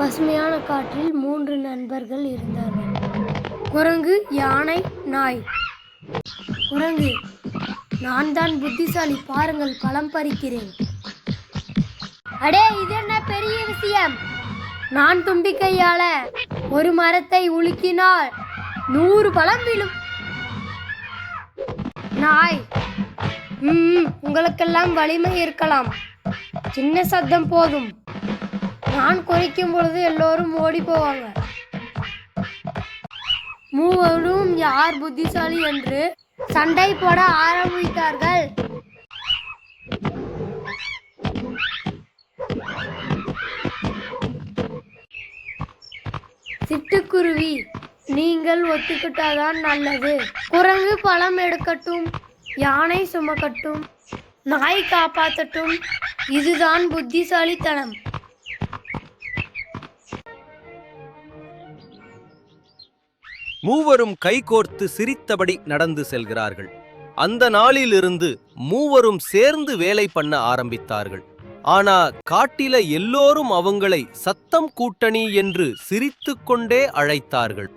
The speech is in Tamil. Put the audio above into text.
பசுமையான காற்றில் மூன்று நண்பர்கள் இருந்தார்கள். குரங்கு யானை நாய். குரங்கு நான் தான் புத்திசாலி பாருங்கள் பழம் பறிக்கிறேன். அடே இது என்ன பெரிய விஷயம்? நான் தும்பிக்கையால ஒரு மரத்தை உலுக்கினால் நூறு பழம் விழும். நாய் உங்களுக்கெல்லாம் வலிமை இருக்கலாம். சின்ன சத்தம் போதும். நான் குறைக்கும் பொழுது எல்லோரும் ஓடி போவாங்க. மூவரும் யார் புத்திசாலி என்று சண்டை போட ஆரம்பித்தார்கள். சிட்டுக்குருவி நீங்கள் ஒத்துக்கிட்டாதான் நல்லது. குரங்கு பழம் எடுக்கட்டும் யானை சுமக்கட்டும் நாய் காப்பாற்றட்டும் இதுதான் புத்திசாலித்தனம். மூவரும் கைகோர்த்து சிரித்தபடி நடந்து செல்கிறார்கள். அந்த நாளிலிருந்து மூவரும் சேர்ந்து வேலை பண்ண ஆரம்பித்தார்கள். ஆனா காட்டில எல்லோரும் அவங்களை சத்தம் கூட்டணி என்று சிரித்துக்கொண்டே அழைத்தார்கள்.